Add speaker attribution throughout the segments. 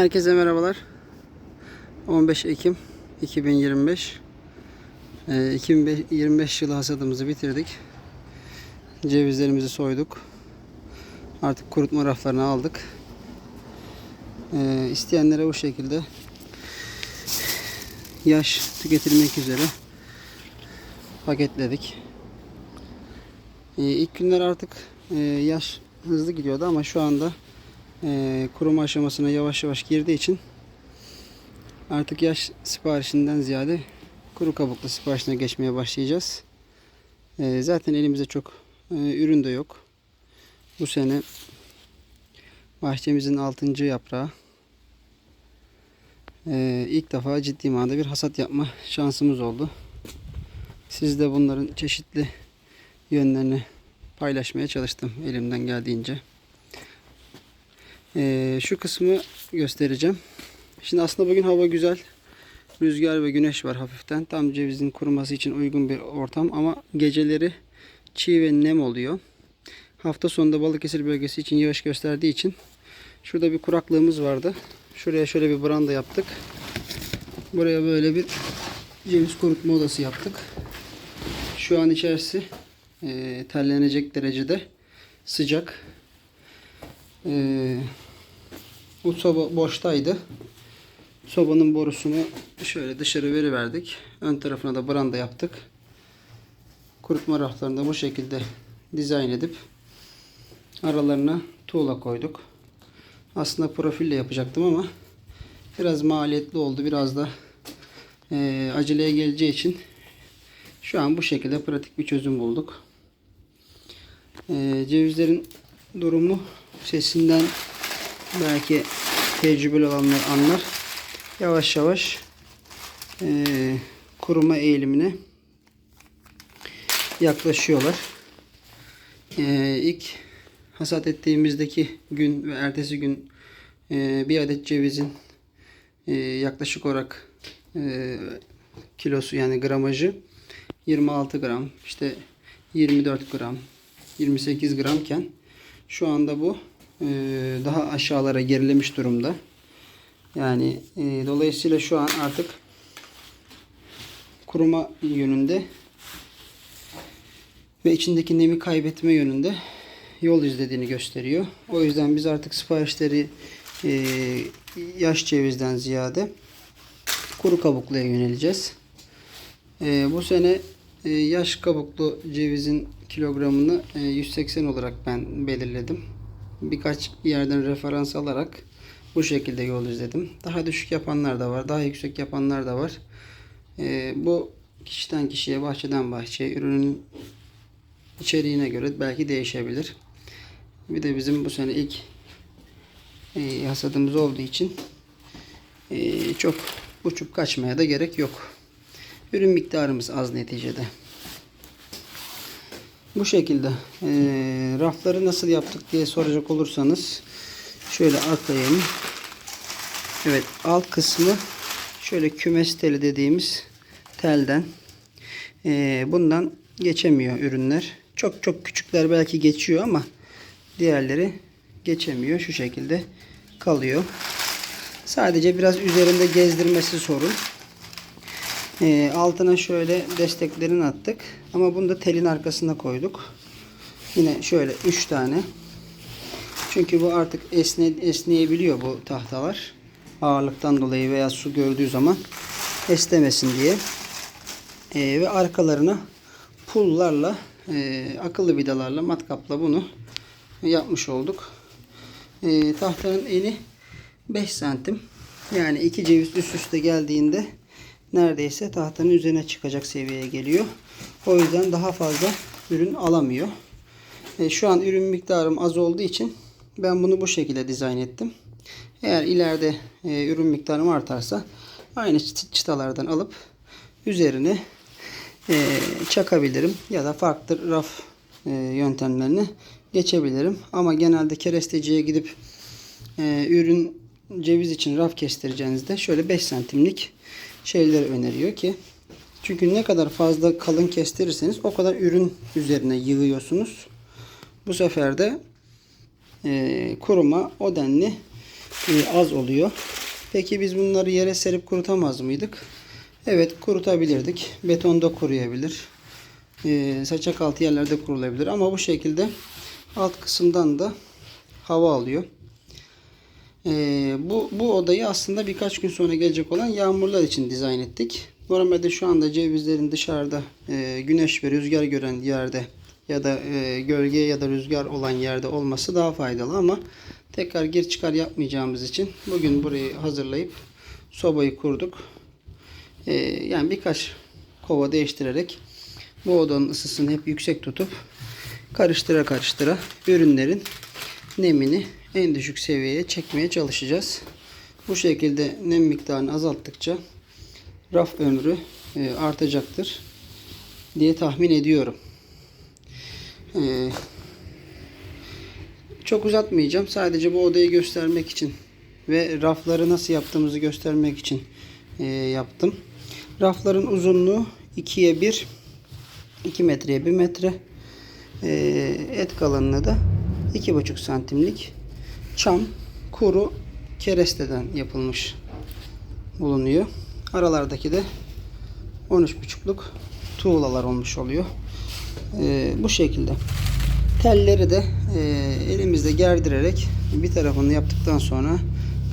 Speaker 1: Herkese merhabalar. 15 Ekim 2025. Ee, 2025 yılı hasadımızı bitirdik. Cevizlerimizi soyduk. Artık kurutma raflarına aldık. Ee, isteyenlere bu şekilde yaş tüketilmek üzere paketledik. Ee, ilk günler artık e, yaş hızlı gidiyordu ama şu anda e, kuruma aşamasına yavaş yavaş girdiği için artık yaş siparişinden ziyade kuru kabuklu siparişine geçmeye başlayacağız. E, zaten elimizde çok e, ürün de yok. Bu sene bahçemizin 6. yaprağı. E, ilk defa ciddi manada bir hasat yapma şansımız oldu. Siz de bunların çeşitli yönlerini paylaşmaya çalıştım elimden geldiğince. Ee, şu kısmı göstereceğim. Şimdi aslında bugün hava güzel. Rüzgar ve güneş var hafiften. Tam cevizin kuruması için uygun bir ortam ama geceleri çiğ ve nem oluyor. Hafta sonunda Balıkesir bölgesi için yağış gösterdiği için şurada bir kuraklığımız vardı. Şuraya şöyle bir branda yaptık. Buraya böyle bir ceviz kurutma odası yaptık. Şu an içerisi e, terlenecek derecede sıcak. E, bu soba boştaydı. Sobanın borusunu şöyle dışarı veriverdik. Ön tarafına da branda yaptık. Kurutma raflarını da bu şekilde dizayn edip aralarına tuğla koyduk. Aslında profille yapacaktım ama biraz maliyetli oldu. Biraz da e, aceleye geleceği için şu an bu şekilde pratik bir çözüm bulduk. Ee, cevizlerin durumu sesinden belki tecrübeli olanlar anlar. Yavaş yavaş e, kuruma eğilimine yaklaşıyorlar. E, ilk hasat ettiğimizdeki gün ve ertesi gün e, bir adet cevizin e, yaklaşık olarak e, kilosu yani gramajı 26 gram işte 24 gram 28 gramken şu anda bu daha aşağılara gerilemiş durumda. Yani e, dolayısıyla şu an artık kuruma yönünde ve içindeki nemi kaybetme yönünde yol izlediğini gösteriyor. O yüzden biz artık siparişleri e, yaş cevizden ziyade kuru kabukluya yöneleceğiz. E, bu sene e, yaş kabuklu cevizin kilogramını e, 180 olarak ben belirledim. Birkaç yerden referans alarak bu şekilde yol izledim. Daha düşük yapanlar da var, daha yüksek yapanlar da var. E, bu kişiden kişiye, bahçeden bahçeye, ürünün içeriğine göre belki değişebilir. Bir de bizim bu sene ilk e, hasadımız olduğu için e, çok uçup kaçmaya da gerek yok. Ürün miktarımız az neticede. Bu şekilde e, rafları nasıl yaptık diye soracak olursanız şöyle atlayayım. Evet alt kısmı şöyle kümes teli dediğimiz telden e, bundan geçemiyor ürünler. Çok çok küçükler belki geçiyor ama diğerleri geçemiyor. Şu şekilde kalıyor. Sadece biraz üzerinde gezdirmesi sorun. E, altına şöyle desteklerini attık. Ama bunu da telin arkasına koyduk. Yine şöyle 3 tane. Çünkü bu artık esne, esneyebiliyor bu tahtalar. Ağırlıktan dolayı veya su gördüğü zaman esnemesin diye. E, ve arkalarına pullarla e, akıllı vidalarla matkapla bunu yapmış olduk. E, tahtanın eni 5 santim. Yani iki ceviz üst üste geldiğinde neredeyse tahtanın üzerine çıkacak seviyeye geliyor. O yüzden daha fazla ürün alamıyor. E, şu an ürün miktarım az olduğu için ben bunu bu şekilde dizayn ettim. Eğer ileride e, ürün miktarım artarsa aynı çıt- çıtalardan alıp üzerine e, çakabilirim ya da farklı raf e, yöntemlerini geçebilirim. Ama genelde keresteciye gidip e, ürün ceviz için raf kestireceğinizde şöyle 5 santimlik şeyler öneriyor ki çünkü ne kadar fazla kalın kestirirseniz o kadar ürün üzerine yığıyorsunuz. Bu sefer de e, kuruma o denli e, az oluyor. Peki biz bunları yere serip kurutamaz mıydık? Evet kurutabilirdik. Betonda kuruyabilir. E, saçak altı yerlerde kurulabilir. Ama bu şekilde alt kısımdan da hava alıyor. E, bu, bu odayı aslında birkaç gün sonra gelecek olan yağmurlar için dizayn ettik. Normalde şu anda cevizlerin dışarıda e, güneş ve rüzgar gören yerde ya da e, gölge ya da rüzgar olan yerde olması daha faydalı ama tekrar gir çıkar yapmayacağımız için bugün burayı hazırlayıp sobayı kurduk. E, yani birkaç kova değiştirerek bu odanın ısısını hep yüksek tutup karıştıra karıştıra ürünlerin nemini en düşük seviyeye çekmeye çalışacağız. Bu şekilde nem miktarını azalttıkça raf ömrü e, artacaktır diye tahmin ediyorum. E, çok uzatmayacağım. Sadece bu odayı göstermek için ve rafları nasıl yaptığımızı göstermek için e, yaptım. Rafların uzunluğu 2'ye 1 2 metreye 1 metre et kalınlığı da 2,5 santimlik çam kuru keresteden yapılmış bulunuyor. Aralardaki de 13,5'luk tuğlalar olmuş oluyor. E, bu şekilde. Telleri de e, elimizde gerdirerek bir tarafını yaptıktan sonra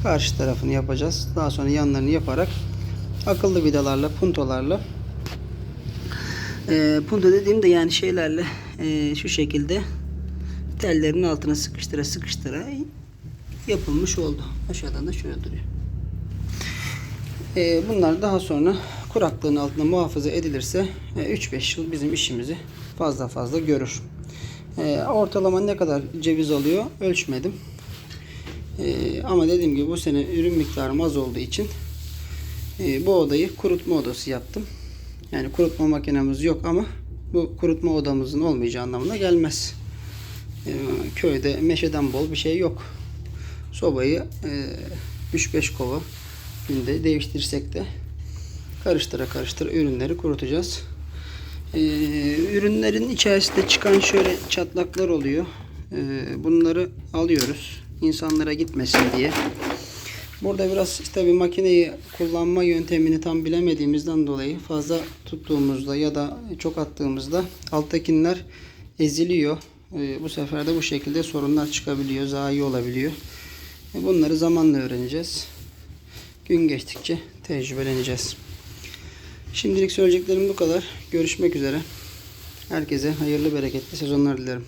Speaker 1: karşı tarafını yapacağız. Daha sonra yanlarını yaparak akıllı vidalarla, puntolarla e, punto dediğimde yani şeylerle e, şu şekilde tellerin altına sıkıştıra sıkıştıra yapılmış oldu. Aşağıdan da şöyle duruyor. E, bunlar daha sonra kuraklığın altında muhafaza edilirse e, 3-5 yıl bizim işimizi fazla fazla görür. E, ortalama ne kadar ceviz alıyor ölçmedim. E, ama dediğim gibi bu sene ürün miktarım az olduğu için e, bu odayı kurutma odası yaptım. Yani kurutma makinemiz yok ama bu kurutma odamızın olmayacağı anlamına gelmez. E, köyde meşeden bol bir şey yok. Sobayı e, 3-5 kova günde değiştirsek de karıştıra karıştıra ürünleri kurutacağız. Ee, ürünlerin içerisinde çıkan şöyle çatlaklar oluyor. Ee, bunları alıyoruz. insanlara gitmesin diye. Burada biraz tabi makineyi kullanma yöntemini tam bilemediğimizden dolayı fazla tuttuğumuzda ya da çok attığımızda alttakiler eziliyor. Ee, bu sefer de bu şekilde sorunlar çıkabiliyor. Zayi olabiliyor. Ee, bunları zamanla öğreneceğiz. Gün geçtikçe tecrübeleneceğiz. Şimdilik söyleyeceklerim bu kadar. Görüşmek üzere. Herkese hayırlı bereketli sezonlar dilerim.